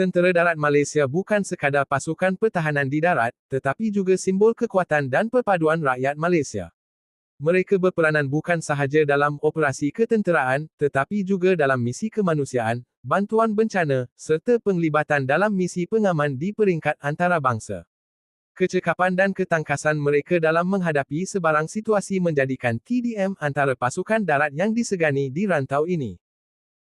Tentera Darat Malaysia bukan sekadar pasukan pertahanan di darat, tetapi juga simbol kekuatan dan perpaduan rakyat Malaysia. Mereka berperanan bukan sahaja dalam operasi ketenteraan, tetapi juga dalam misi kemanusiaan, bantuan bencana, serta penglibatan dalam misi pengaman di peringkat antarabangsa. Kecekapan dan ketangkasan mereka dalam menghadapi sebarang situasi menjadikan TDM antara pasukan darat yang disegani di rantau ini.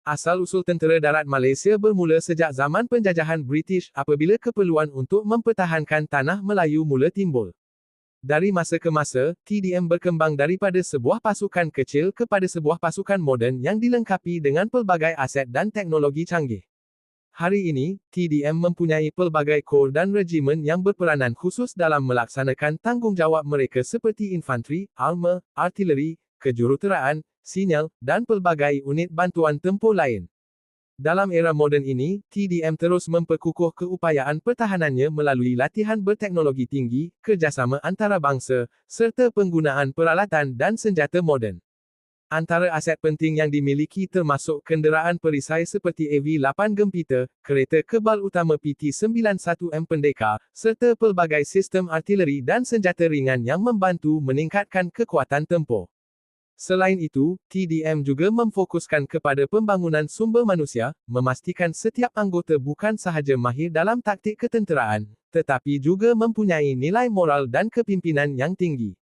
Asal-usul tentera darat Malaysia bermula sejak zaman penjajahan British apabila keperluan untuk mempertahankan tanah Melayu mula timbul. Dari masa ke masa, TDM berkembang daripada sebuah pasukan kecil kepada sebuah pasukan moden yang dilengkapi dengan pelbagai aset dan teknologi canggih. Hari ini, TDM mempunyai pelbagai kor dan regimen yang berperanan khusus dalam melaksanakan tanggungjawab mereka seperti infanteri, armor, artileri, kejuruteraan, sinyal, dan pelbagai unit bantuan tempur lain. Dalam era moden ini, TDM terus memperkukuh keupayaan pertahanannya melalui latihan berteknologi tinggi, kerjasama antarabangsa, serta penggunaan peralatan dan senjata moden. Antara aset penting yang dimiliki termasuk kenderaan perisai seperti AV-8 Gempita, kereta kebal utama PT-91M Pendekar, serta pelbagai sistem artileri dan senjata ringan yang membantu meningkatkan kekuatan tempur. Selain itu, TDM juga memfokuskan kepada pembangunan sumber manusia, memastikan setiap anggota bukan sahaja mahir dalam taktik ketenteraan, tetapi juga mempunyai nilai moral dan kepimpinan yang tinggi.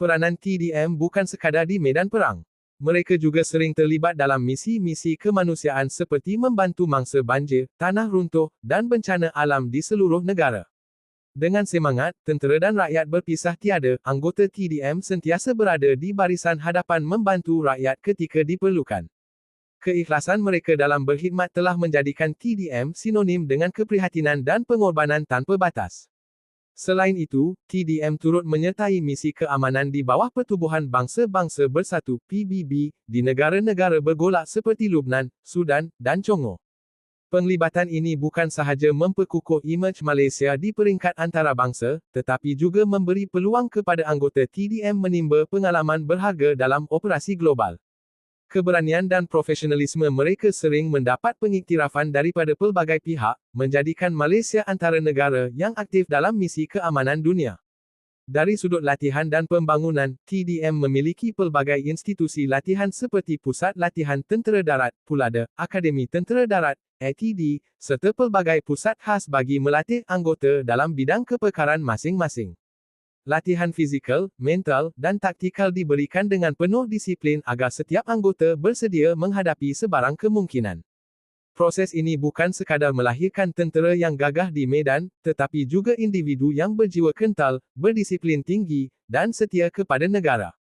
Peranan TDM bukan sekadar di medan perang. Mereka juga sering terlibat dalam misi-misi kemanusiaan seperti membantu mangsa banjir, tanah runtuh, dan bencana alam di seluruh negara. Dengan semangat, tentera dan rakyat berpisah tiada, anggota TDM sentiasa berada di barisan hadapan membantu rakyat ketika diperlukan. Keikhlasan mereka dalam berkhidmat telah menjadikan TDM sinonim dengan keprihatinan dan pengorbanan tanpa batas. Selain itu, TDM turut menyertai misi keamanan di bawah Pertubuhan Bangsa-Bangsa Bersatu PBB di negara-negara bergolak seperti Lubnan, Sudan, dan Congo. Penglibatan ini bukan sahaja memperkukuh imej Malaysia di peringkat antarabangsa, tetapi juga memberi peluang kepada anggota TDM menimba pengalaman berharga dalam operasi global. Keberanian dan profesionalisme mereka sering mendapat pengiktirafan daripada pelbagai pihak, menjadikan Malaysia antara negara yang aktif dalam misi keamanan dunia. Dari sudut latihan dan pembangunan, TDM memiliki pelbagai institusi latihan seperti Pusat Latihan Tentera Darat, Pulada, Akademi Tentera Darat, ATD, serta pelbagai pusat khas bagi melatih anggota dalam bidang kepekaran masing-masing. Latihan fizikal, mental, dan taktikal diberikan dengan penuh disiplin agar setiap anggota bersedia menghadapi sebarang kemungkinan. Proses ini bukan sekadar melahirkan tentera yang gagah di medan, tetapi juga individu yang berjiwa kental, berdisiplin tinggi, dan setia kepada negara.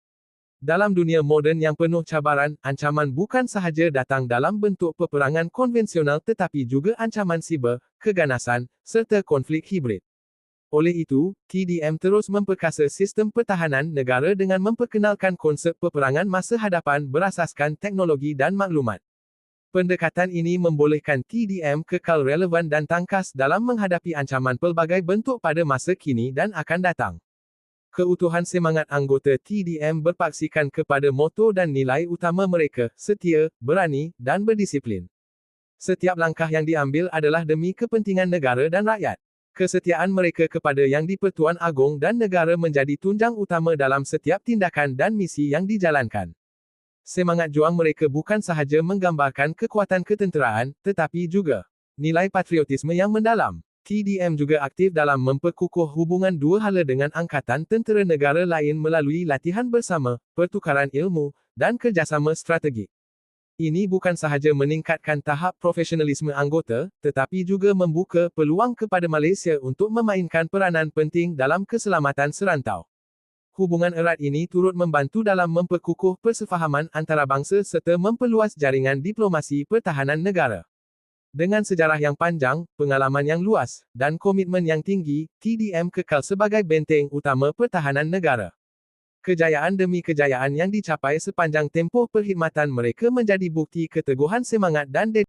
Dalam dunia moden yang penuh cabaran, ancaman bukan sahaja datang dalam bentuk peperangan konvensional tetapi juga ancaman siber, keganasan, serta konflik hibrid. Oleh itu, TDM terus memperkasa sistem pertahanan negara dengan memperkenalkan konsep peperangan masa hadapan berasaskan teknologi dan maklumat. Pendekatan ini membolehkan TDM kekal relevan dan tangkas dalam menghadapi ancaman pelbagai bentuk pada masa kini dan akan datang. Keutuhan semangat anggota TDM berpaksikan kepada moto dan nilai utama mereka, setia, berani, dan berdisiplin. Setiap langkah yang diambil adalah demi kepentingan negara dan rakyat. Kesetiaan mereka kepada Yang di-Pertuan Agong dan negara menjadi tunjang utama dalam setiap tindakan dan misi yang dijalankan. Semangat juang mereka bukan sahaja menggambarkan kekuatan ketenteraan, tetapi juga nilai patriotisme yang mendalam. TDM juga aktif dalam memperkukuh hubungan dua hala dengan angkatan tentera negara lain melalui latihan bersama, pertukaran ilmu, dan kerjasama strategik. Ini bukan sahaja meningkatkan tahap profesionalisme anggota, tetapi juga membuka peluang kepada Malaysia untuk memainkan peranan penting dalam keselamatan serantau. Hubungan erat ini turut membantu dalam memperkukuh persefahaman antarabangsa serta memperluas jaringan diplomasi pertahanan negara. Dengan sejarah yang panjang, pengalaman yang luas, dan komitmen yang tinggi, TDM kekal sebagai benteng utama pertahanan negara. Kejayaan demi kejayaan yang dicapai sepanjang tempoh perkhidmatan mereka menjadi bukti keteguhan semangat dan dedikasi.